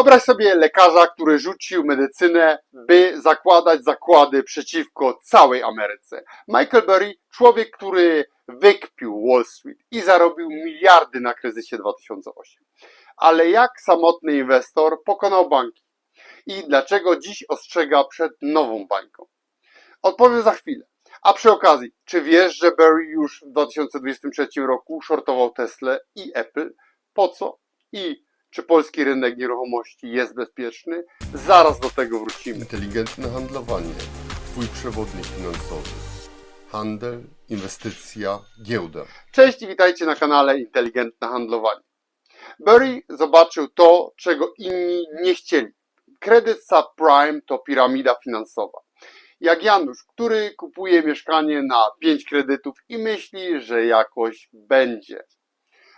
Wyobraź sobie lekarza, który rzucił medycynę, by zakładać zakłady przeciwko całej Ameryce. Michael Burry, człowiek, który wykpił Wall Street i zarobił miliardy na kryzysie 2008. Ale jak samotny inwestor pokonał banki? I dlaczego dziś ostrzega przed nową bańką? Odpowiem za chwilę. A przy okazji, czy wiesz, że Barry już w 2023 roku shortował Tesla i Apple? Po co? I czy polski rynek nieruchomości jest bezpieczny? Zaraz do tego wrócimy. Inteligentne handlowanie. Twój przewodnik finansowy. Handel, inwestycja, giełda. Cześć i witajcie na kanale Inteligentne Handlowanie. Barry zobaczył to, czego inni nie chcieli. Kredyt subprime to piramida finansowa. Jak Janusz, który kupuje mieszkanie na 5 kredytów i myśli, że jakoś będzie.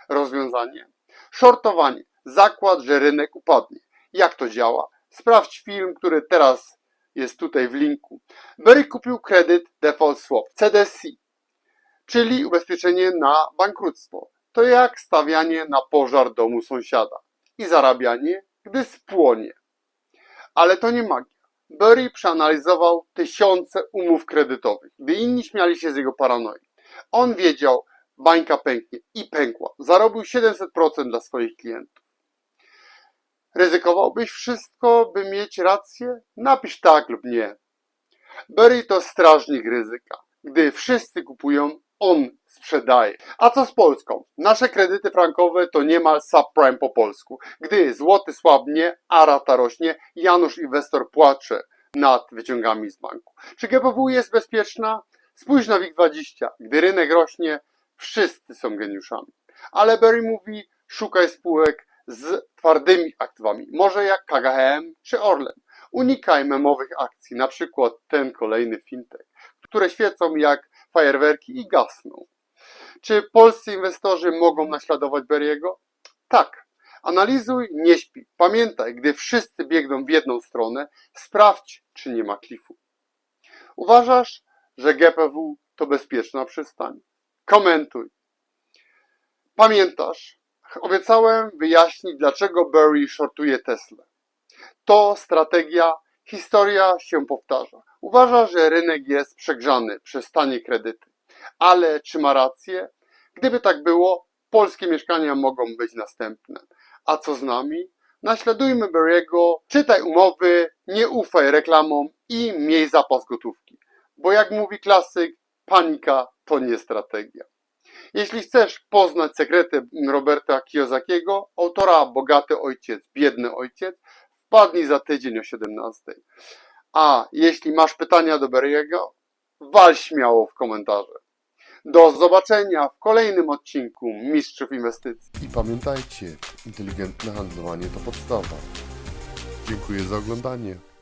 Rozwiązanie? Shortowanie. Zakład, że rynek upadnie. Jak to działa? Sprawdź film, który teraz jest tutaj w linku. Barry kupił kredyt Default Swap, CDC, czyli ubezpieczenie na bankructwo. To jak stawianie na pożar domu sąsiada i zarabianie, gdy spłonie. Ale to nie magia. Burry przeanalizował tysiące umów kredytowych, gdy inni śmiali się z jego paranoi. On wiedział, bańka pęknie i pękła. Zarobił 700% dla swoich klientów. Ryzykowałbyś wszystko, by mieć rację? Napisz tak lub nie. Burry to strażnik ryzyka. Gdy wszyscy kupują, on sprzedaje. A co z Polską? Nasze kredyty frankowe to niemal subprime po polsku. Gdy złoty słabnie, a rata rośnie, Janusz inwestor płacze nad wyciągami z banku. Czy GPW jest bezpieczna? Spójrz na WIG20. Gdy rynek rośnie, wszyscy są geniuszami. Ale Berry mówi, szukaj spółek z twardymi aktywami. Może jak KGHM czy Orlen. Unikaj memowych akcji, na przykład ten kolejny fintech, które świecą jak fajerwerki i gasną. Czy polscy inwestorzy mogą naśladować Berry'ego? Tak. Analizuj, nie śpi. Pamiętaj, gdy wszyscy biegną w jedną stronę, sprawdź, czy nie ma klifu. Uważasz, że GPW to bezpieczna przystań? Komentuj. Pamiętasz, obiecałem wyjaśnić, dlaczego Berry shortuje Tesla. To strategia, historia się powtarza. Uważa, że rynek jest przegrzany przez tanie kredyty. Ale czy ma rację? Gdyby tak było, polskie mieszkania mogą być następne. A co z nami? Naśladujmy Berry'ego, czytaj umowy, nie ufaj reklamom i miej zapas gotówki. Bo jak mówi klasyk, panika to nie strategia. Jeśli chcesz poznać sekrety Roberta Kiyosakiego, autora Bogaty Ojciec, Biedny Ojciec, wpadnij za tydzień o 17. A jeśli masz pytania do Berry'ego, wal śmiało w komentarze. Do zobaczenia w kolejnym odcinku Mistrzów Inwestycji. I pamiętajcie, inteligentne handlowanie to podstawa. Dziękuję za oglądanie.